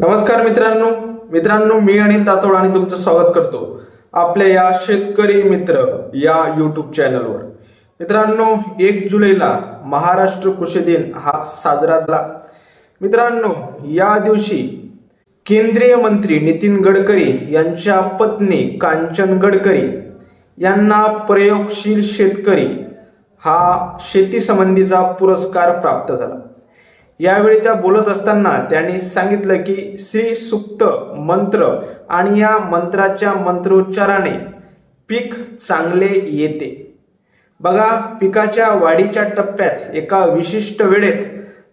नमस्कार मित्रांनो. मित्रांनो मी अनिल तातोड आणि तुमचं स्वागत करतो आपल्या या शेतकरी मित्र या युट्यूब चॅनलवर मित्रांनो एक जुलैला महाराष्ट्र कृषी दिन हा साजरा झाला. मित्रांनो या दिवशी केंद्रीय मंत्री नितीन गडकरी यांच्या पत्नी कांचन गडकरी यांना प्रयोगशील शेतकरी हा शेती संबंधीचा पुरस्कार प्राप्त झाला. यावेळी त्या बोलत असताना त्यांनी सांगितलं की श्री सुक्त मंत्र आणि या मंत्राच्या मंत्रोच्चाराने पीक चांगले येते. बघा पिकाच्या वाढीच्या टप्प्यात एका विशिष्ट वेळेत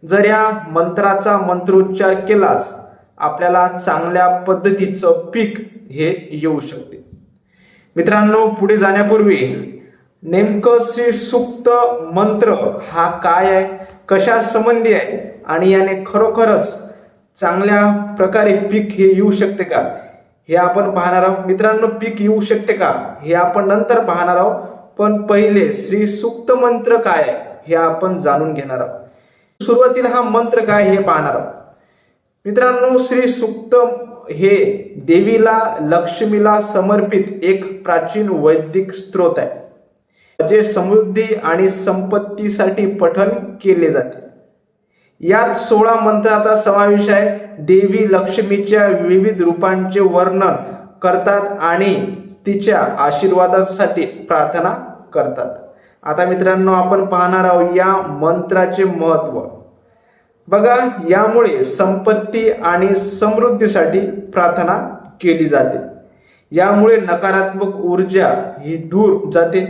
जर या मंत्राचा मंत्रोच्चार केलास आपल्याला चांगल्या पद्धतीचं पीक हे येऊ शकते. मित्रांनो पुढे जाण्यापूर्वी नेमकं श्री सुक्त मंत्र हा काय आहे कशा संबंधी आहे आणि याने खरोखरच चांगल्या प्रकारे पीक हे येऊ शकते का? हे आपण पाहणार आहोत. मित्रांनो पीक येऊ शकते का? हे आपण नंतर पाहणार आहोत. पण पहिले श्री सुक्त मंत्र काय हे आपण जाणून घेणार आहोत. सुरुवातीला हा मंत्र काय हे पाहणार आहोत. मित्रांनो श्री सुक्त हे देवीला लक्ष्मीला समर्पित एक प्राचीन वैदिक स्त्रोत आहे. जे समृद्धी आणि संपत्तीसाठी पठन केले जाते. यात सोळा मंत्राचा समावेश आहे. देवी लक्ष्मीच्या विविध रूपांचे वर्णन करतात आणि तिच्या आशीर्वादासाठी प्रार्थना करतात. आता मित्रांनो आपण पाहणार आहोत या मंत्राचे महत्त्व बघा यामुळे संपत्ती आणि समृद्धीसाठी प्रार्थना केली जाते. यामुळे नकारात्मक ऊर्जा ही दूर जाते.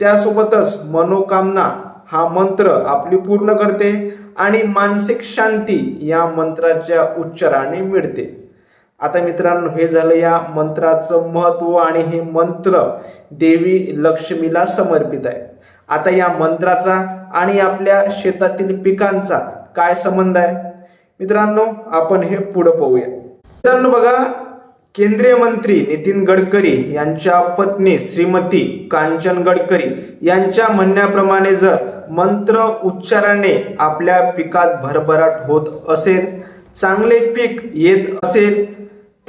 त्यासोबतच मनोकामना हा मंत्र आपली पूर्ण करते आणि मानसिक शांती या मंत्राच्या उच्चाराने मिळते. आता मित्रांनो हे झालं या मंत्राचं महत्त्व आणि हे मंत्र देवी लक्ष्मीला समर्पित आहे. आता या मंत्राचा आणि आपल्या शेतातील पिकांचा काय संबंध आहे? मित्रांनो आपण हे पुढं पाहूया. मित्रांनो बघा केंद्रीय मंत्री नितीन गडकरी यांच्या पत्नी श्रीमती कांचन गडकरी यांच्या म्हणण्याप्रमाणे जर मंत्र उच्चाराने आपल्या पिकात भरभराट होत असेल चांगले पीक येत असेल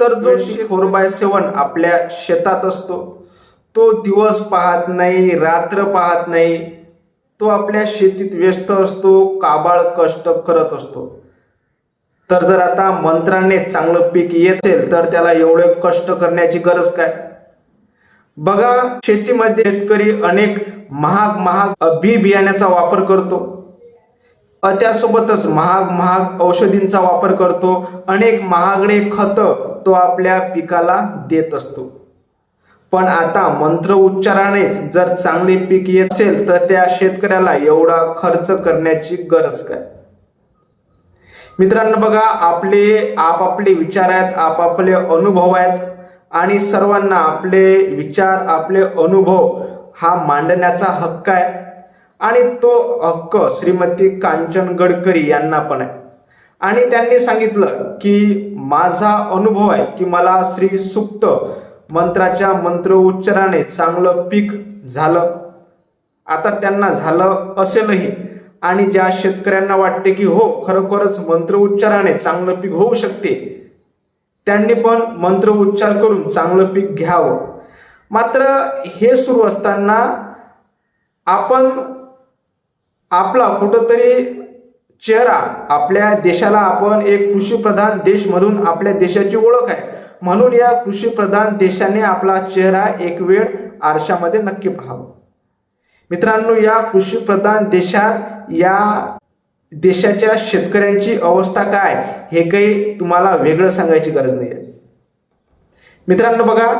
तर जो फोर बाय सेवन आपल्या शेतात असतो तो दिवस पाहत नाही रात्र पाहत नाही तो आपल्या शेतीत व्यस्त असतो काबाळ कष्ट करत असतो. तर जर आता मंत्राने चांगलं पीक येतेल तर त्याला एवढे कष्ट करण्याची गरज काय? बघा शेतीमध्ये शेतकरी अनेक महाग महाग बी बियाण्याचा वापर करतो. त्यासोबतच महाग महाग औषधींचा वापर करतो. अनेक महागडे खत तो आपल्या पिकाला देत असतो. पण आता मंत्र उच्चारानेच जर चांगले पीक येत असेल तर त्या शेतकऱ्याला एवढा खर्च करण्याची गरज काय? मित्रांनो बघा आपले आपापले विचार आहेत आपापले अनुभव आहेत आणि सर्वांना आपले विचार आपले अनुभव हा मांडण्याचा हक्क आहे. आणि तो हक्क श्रीमती कांचन गडकरी यांना पण आहे. आणि त्यांनी सांगितलं की माझा अनुभव आहे की मला श्री सुक्त मंत्राच्या मंत्र उच्चाराने चांगलं पीक झालं. आता त्यांना झालं असेलही आणि ज्या शेतकऱ्यांना वाटते की हो खरोखरच मंत्र उच्चाराने चांगलं पीक होऊ शकते त्यांनी पण मंत्र उच्चार करून चांगलं पीक घ्यावं. मात्र हे सुरू असताना आपण आपला कुठंतरी चेहरा आपल्या देशाला आपण एक कृषीप्रधान देश म्हणून आपल्या देशाची ओळख आहे. म्हणून या कृषीप्रधान देशाने आपला चेहरा एक वेळ आरशामध्ये नक्की पाहावा. मित्रांनो या कृषीप्रधान देशात या देशाच्या शेतकऱ्यांची अवस्था काय हे काही तुम्हाला वेगळं सांगायची गरज नाही आहे मित्रांनो बघा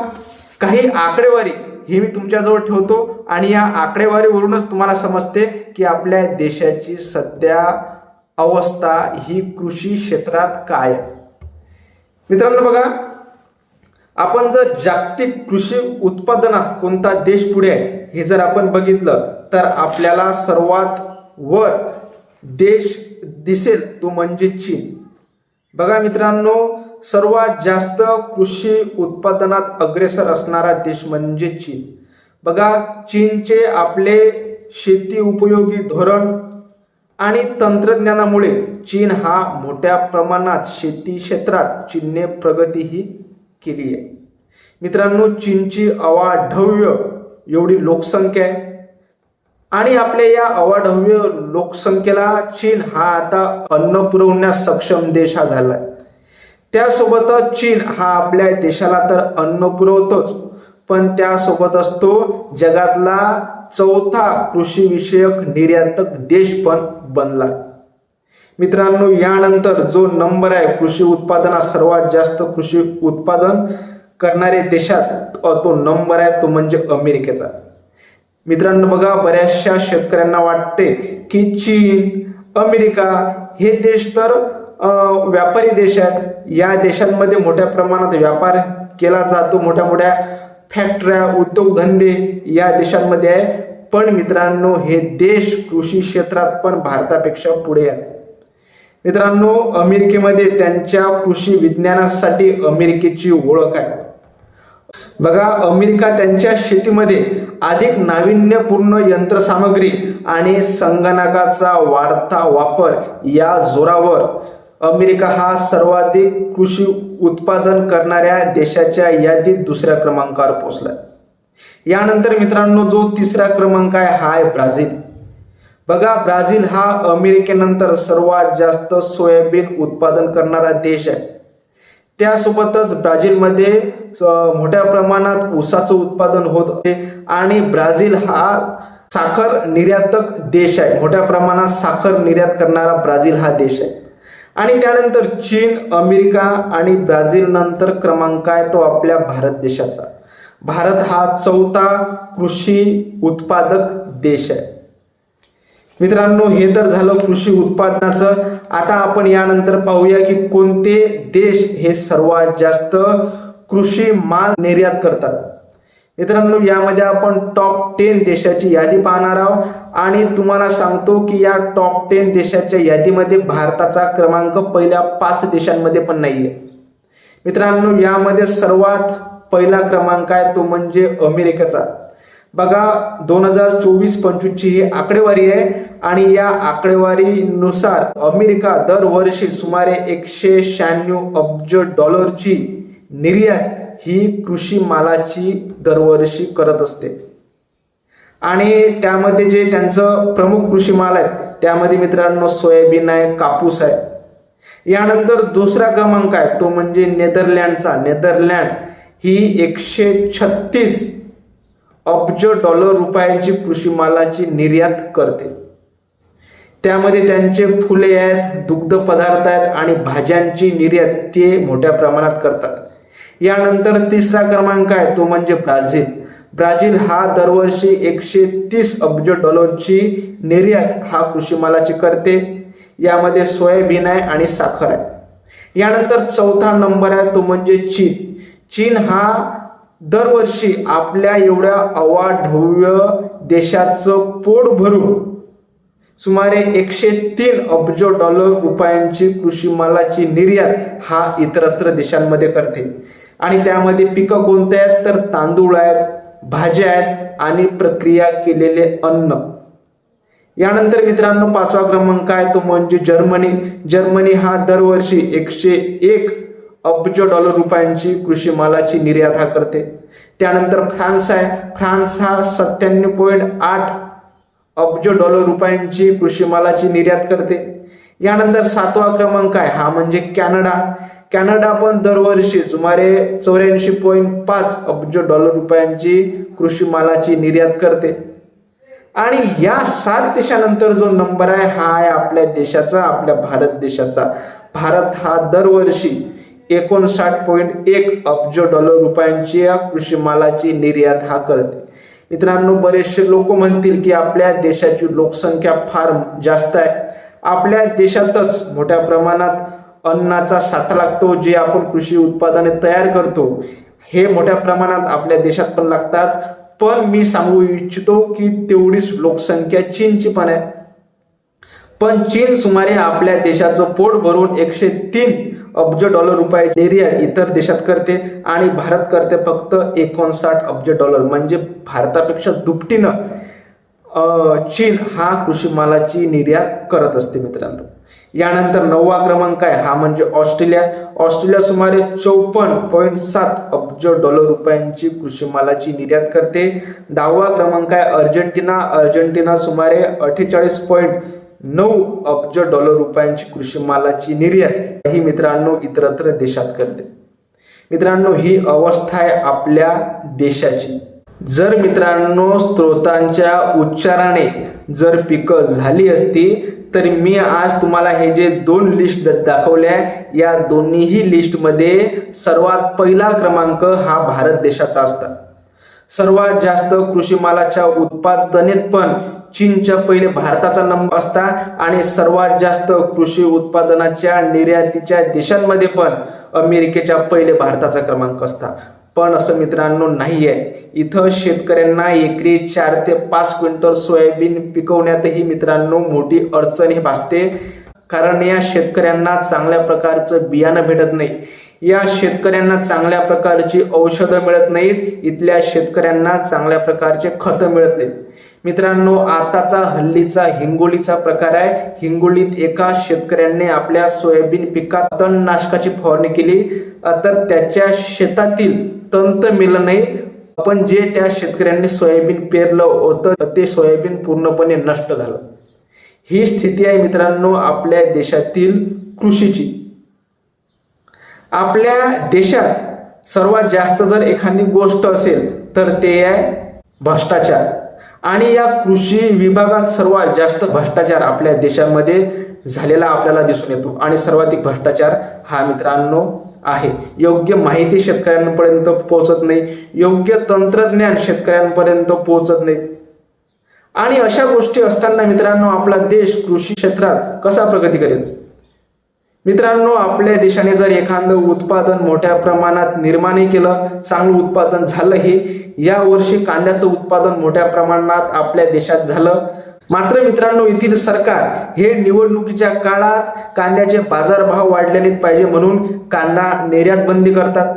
काही आकडेवारी ही मी तुमच्याजवळ ठेवतो आणि या आकडेवारीवरूनच तुम्हाला समजते की आपल्या देशाची सध्या अवस्था ही कृषी क्षेत्रात काय आहे. मित्रांनो बघा आपण जर जागतिक कृषी उत्पादनात कोणता देश पुढे आहे हे जर आपण बघितलं तर आपल्याला सर्वात वर देश दिसेल तो म्हणजे चीन. बघा मित्रांनो सर्वात जास्त कृषी उत्पादनात अग्रेसर असणारा देश म्हणजे चीन. बघा चीनचे आपले शेती उपयोगी धोरण आणि तंत्रज्ञानामुळे चीन हा मोठ्या प्रमाणात शेती क्षेत्रात चीनने प्रगती ही केली आहे. मित्रांनो चीनची अवाढव्य एवढी लोकसंख्या आहे. आणि आपल्या या अवाढव्य लोकसंख्येला चीन हा आता अन्न पुरवण्यास सक्षम देश हा झाला आहे त्यासोबतच चीन हा आपल्या देशाला तर अन्न पुरवतोच पण त्यासोबतच तो जगातला चौथा कृषीविषयक निर्यातक देश पण बनला मित्रांनो यानंतर जो नंबर आहे कृषी उत्पादनात सर्वात जास्त कृषी उत्पादन करणारे देशात तो नंबर आहे तो म्हणजे अमेरिकेचा. मित्रांनो बघा बऱ्याचशा शेतकऱ्यांना वाटते की चीन अमेरिका हे देश तर व्यापारी देश आहेत. या देशांमध्ये मोठ्या प्रमाणात व्यापार केला जातो मोठ्या मोठ्या फॅक्टऱ्या उद्योगधंदे या देशांमध्ये आहे. पण मित्रांनो हे देश कृषी क्षेत्रात पण भारतापेक्षा पुढे आहेत. मित्रांनो अमेरिकेमध्ये त्यांच्या कृषी विज्ञानासाठी अमेरिकेची ओळख आहे. बघा अमेरिका त्यांच्या शेतीमध्ये अधिक नाविन्यपूर्ण यंत्रसामग्री आणि संगणकाचा वाढता वापर या जोरावर अमेरिका हा सर्वाधिक कृषी उत्पादन करणाऱ्या देशाच्या यादीत दुसऱ्या क्रमांकावर पोहोचला यानंतर मित्रांनो जो तिसरा क्रमांक आहे हा आहे ब्राझील. बघा ब्राझील हा अमेरिकेनंतर सर्वात जास्त सोयाबीन उत्पादन करणारा देश आहे. त्यासोबतच ब्राझीलमध्ये मोठ्या प्रमाणात ऊसाचं उत्पादन होत आहे आणि ब्राझील हा साखर निर्यातक देश आहे. मोठ्या प्रमाणात साखर निर्यात करणारा ब्राझील हा देश आहे. आणि त्यानंतर चीन अमेरिका आणि ब्राझील नंतर क्रमांक आहे तो आपल्या भारत देशाचा. भारत हा चौथा कृषी उत्पादक देश आहे. मित्रांनो हे तर झालं कृषी उत्पादनाचं. आता आपण यानंतर पाहूया की कोणते देश हे सर्वात जास्त कृषी माल निर्यात करतात. मित्रांनो यामध्ये आपण टॉप टेन देशाची यादी पाहणार आहोत. आणि तुम्हाला सांगतो की या टॉप टेन देशाच्या यादीमध्ये भारताचा क्रमांक पहिल्या पाच देशांमध्ये पण नाहीये. मित्रांनो यामध्ये सर्वात पहिला क्रमांक आहे तो म्हणजे अमेरिकेचा. बघा दोन हजार चोवीस पंचवीसची ही आकडेवारी आहे आणि या आकडेवारीनुसार अमेरिका दरवर्षी सुमारे एकशे शहाण्णव अब्ज डॉलरची निर्यात ही कृषी मालाची दरवर्षी करत असते. आणि त्यामध्ये जे त्यांचं प्रमुख कृषी माल आहे त्यामध्ये मित्रांनो सोयाबीन आहे कापूस आहे. यानंतर दुसरा क्रमांक आहे तो म्हणजे नेदरलँडचा. नेदरलँड ही एकशे छत्तीस अब्ज डॉलर रुपयांची कृषी मालाची निर्यात करते. त्यामध्ये त्यांचे फुले आहेत दुग्ध पदार्थ आहेत आणि भाज्यांची निर्यात ते मोठ्या प्रमाणात करतात. यानंतर तिसरा क्रमांक आहे तो म्हणजे ब्राझील. ब्राझील हा दरवर्षी एकशे तीस अब्ज डॉलरची निर्यात हा कृषी मालाची करते. यामध्ये सोयाबीन आहे आणि साखर आहे. यानंतर चौथा नंबर आहे तो म्हणजे चीन. चीन हा दरवर्षी आपल्या एवढ्या अवाढव्य देशाचं पोट भरून सुमारे एकशे तीन अब्ज डॉलर रुपयांची कृषी मालाची निर्यात हा इतरत्र देशांमध्ये करते. आणि त्यामध्ये पिकं कोणते आहेत? तर तांदूळ आहेत भाज्या आहेत आणि प्रक्रिया केलेले अन्न. यानंतर मित्रांनो पाचवा क्रमांक आहे तो म्हणजे जर्मनी. जर्मनी हा दरवर्षी एकशे एक अब्ज डॉलर रुपयांची कृषी मालाची निर्यात हा करते. त्यानंतर फ्रान्स आहे. फ्रान्स हा सत्त्याण्णव पॉईंट आठ अब्ज डॉलर रुपयांची कृषी मालाची निर्यात करते. यानंतर सातवा क्रमांक आहे. हा म्हणजे कॅनडा. कॅनडा पण दरवर्षी सुमारे चौऱ्याऐंशी पॉईंट पाच अब्ज डॉलर रुपयांची कृषी मालाची निर्यात करते. आणि या सात देशानंतर जो नंबर आहे हा आहे आपल्या देशाचा आपल्या भारत देशाचा. भारत हा दरवर्षी एकोणसाठ पॉईंट एक अब्ज डॉलर रुपयांची या कृषी मालाची निर्यात हा करते. मित्रांनो बरेचसे लोक म्हणतील की आपल्या देशाची लोकसंख्या फार जास्त आहे. आपल्या देशातच मोठ्या प्रमाणात अन्नाचा साठा लागतो जे आपण कृषी उत्पादने तयार करतो हे मोठ्या प्रमाणात आपल्या देशात पण लागतात. पण मी सांगू इच्छितो की तेवढीच लोकसंख्या चीनची पण आहे. पण चीन सुमारे आपल्या देशाचं पोट भरून एकशे तीन अब्ज डॉलर रुपये निर्यात इतर देशात करते आणि भारत करते फक्त एकोणसाठ अब्ज डॉलर. म्हणजे भारतापेक्षा दुपटीनं चीन हा कृषी मालाची निर्यात करत असते मित्रांनो. यानंतर नववा क्रमांक आहे हा म्हणजे ऑस्ट्रेलिया. ऑस्ट्रेलिया सुमारे चौपन्न पॉईंट सात अब्ज डॉलर रुपयांची कृषी मालाची निर्यात करते. दहावा क्रमांक आहे अर्जेंटिना. अर्जेंटिना सुमारे अठ्ठेचाळीस पॉईंट नऊ अब्ज डॉलर रुपयांची कृषी मालाची निर्यात ही मित्रांनो इतरत्र देशात करते. मित्रांनो ही अवस्था आहे आपल्या देशाची. जर मित्रांनो स्त्रोतांच्या उच्चाराने जर पिकं झाली असती तर मी आज तुम्हाला हे जे दोन लिस्ट दाखवल्या या दोन्हीही लिस्टमध्ये सर्वात पहिला क्रमांक हा भारत देशाचा असता. सर्वात जास्त कृषी मालाच्या उत्पादनेत पण चीनच्या पहिले भारताचा नंबर असता आणि सर्वात जास्त कृषी उत्पादनाच्या निर्यातीच्या देशांमध्ये पण अमेरिकेच्या पहिले भारताचा क्रमांक असता. पण असं मित्रांनो नाही आहे इथं शेतकऱ्यांना एकरी चार ते पाच क्विंटल सोयाबीन पिकवण्यातही मित्रांनो मोठी अडचण ही भासते. कारण या शेतकऱ्यांना चांगल्या प्रकारचं बियाणं भेटत नाही. या शेतकऱ्यांना चांगल्या प्रकारची औषधं मिळत नाहीत. इथल्या शेतकऱ्यांना चांगल्या प्रकारचे खतं मिळत नाहीत. मित्रांनो आताचा हल्लीचा हिंगोलीचा प्रकार आहे. हिंगोलीत एका शेतकऱ्याने आपल्या सोयाबीन पिकात तणनाशकाची फवारणी केली. तर त्याच्या शेतातील तंत मिळलं नाही. पण जे त्या शेतकऱ्यांनी सोयाबीन पेरलं होतं ते सोयाबीन पूर्णपणे नष्ट झालं. ही स्थिती आहे मित्रांनो आपल्या देशातील कृषीची. आपल्या देशात सर्वात जास्त जर एखादी गोष्ट असेल तर ते आहे भ्रष्टाचार. आणि या कृषी विभागात सर्वात जास्त भ्रष्टाचार आपल्या देशामध्ये झालेला आपल्याला दिसून येतो. आणि सर्वाधिक भ्रष्टाचार हा मित्रांनो आहे. योग्य माहिती शेतकऱ्यांपर्यंत पोहोचत नाही. योग्य तंत्रज्ञान शेतकऱ्यांपर्यंत पोहोचत नाही. आणि अशा गोष्टी असताना मित्रांनो आपला देश कृषी क्षेत्रात कसा प्रगती करेल? मित्रांनो आपल्या देशाने जर एखादं उत्पादन मोठ्या प्रमाणात निर्माणही केलं चांगलं उत्पादन झालंही या वर्षी कांद्याचं उत्पादन मोठ्या प्रमाणात आपल्या देशात झालं. मात्र मित्रांनो येथील सरकार हे निवडणुकीच्या काळात कांद्याचे बाजारभाव वाढलेले पाहिजे म्हणून कांदा निर्यात बंदी करतात.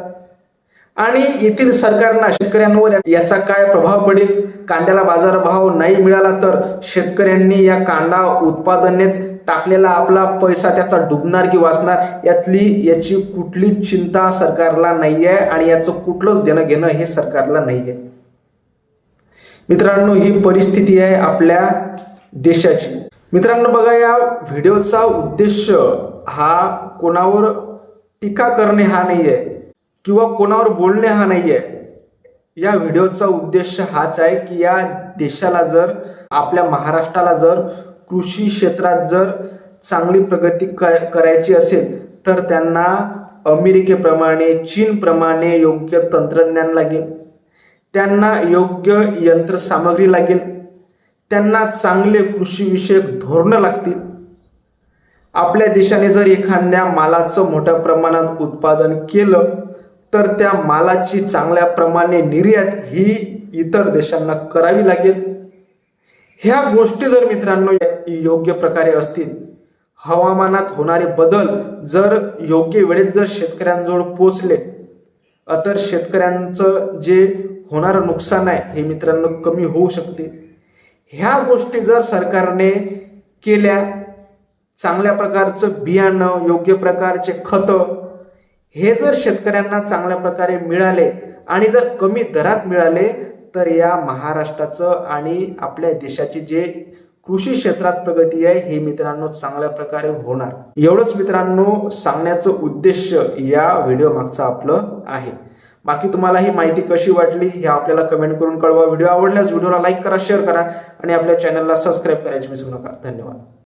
आणि येथील सरकारना शेतकऱ्यांवर याचा काय प्रभाव पडेल? कांद्याला बाजारभाव नाही मिळाला तर शेतकऱ्यांनी या कांदा उत्पादनेत टाकलेला आपला पैसा त्याचा डुबणार की वाचणार यातली याची कुठलीच चिंता सरकारला नाही आहे आणि याचं कुठलंच देणं घेणं हे सरकारला नाही आहे मित्रांनो ही परिस्थिती आहे आपल्या देशाची. मित्रांनो बघा या व्हिडिओचा उद्देश हा कोणावर टीका करणे हा नाही आहे किंवा कोणावर बोलणे हा नाही आहे या व्हिडिओचा उद्देश हाच आहे की या देशाला जर आपल्या महाराष्ट्राला जर कृषी क्षेत्रात जर चांगली प्रगती क- करायची असेल तर त्यांना अमेरिकेप्रमाणे चीनप्रमाणे योग्य तंत्रज्ञान लागेल. त्यांना योग्य यंत्रसामग्री लागेल. त्यांना चांगले कृषीविषयक धोरणं लागतील. आपल्या देशाने जर एखाद्या मालाचं मोठ्या प्रमाणात उत्पादन केलं तर त्या मालाची चांगल्या प्रमाणे निर्यात ही इतर देशांना करावी लागेल. ह्या गोष्टी जर मित्रांनो योग्य प्रकारे असतील हवामानात होणारे बदल जर योग्य वेळेत जर शेतकऱ्यांजवळ पोचले तर शेतकऱ्यांचं जे होणारं नुकसान आहे हे मित्रांनो कमी होऊ शकते. ह्या गोष्टी जर सरकारने केल्या चांगल्या प्रकारचं बियाणं योग्य प्रकारचे खतं हे जर शेतकऱ्यांना चांगल्या प्रकारे मिळाले आणि जर कमी दरात मिळाले तर या महाराष्ट्राचं आणि आपल्या देशाची जे कृषी क्षेत्रात प्रगती आहे हे मित्रांनो चांगल्या प्रकारे होणार. एवढंच मित्रांनो सांगण्याचं उद्देश या व्हिडिओ मागचं आपलं आहे. बाकी तुम्हाला ही माहिती कशी वाटली हे आपल्याला कमेंट करून कळवा. व्हिडिओ आवडल्यास व्हिडिओला लाईक करा शेअर करा आणि आपल्या चॅनलला सबस्क्राईब करायची विसरू नका. धन्यवाद.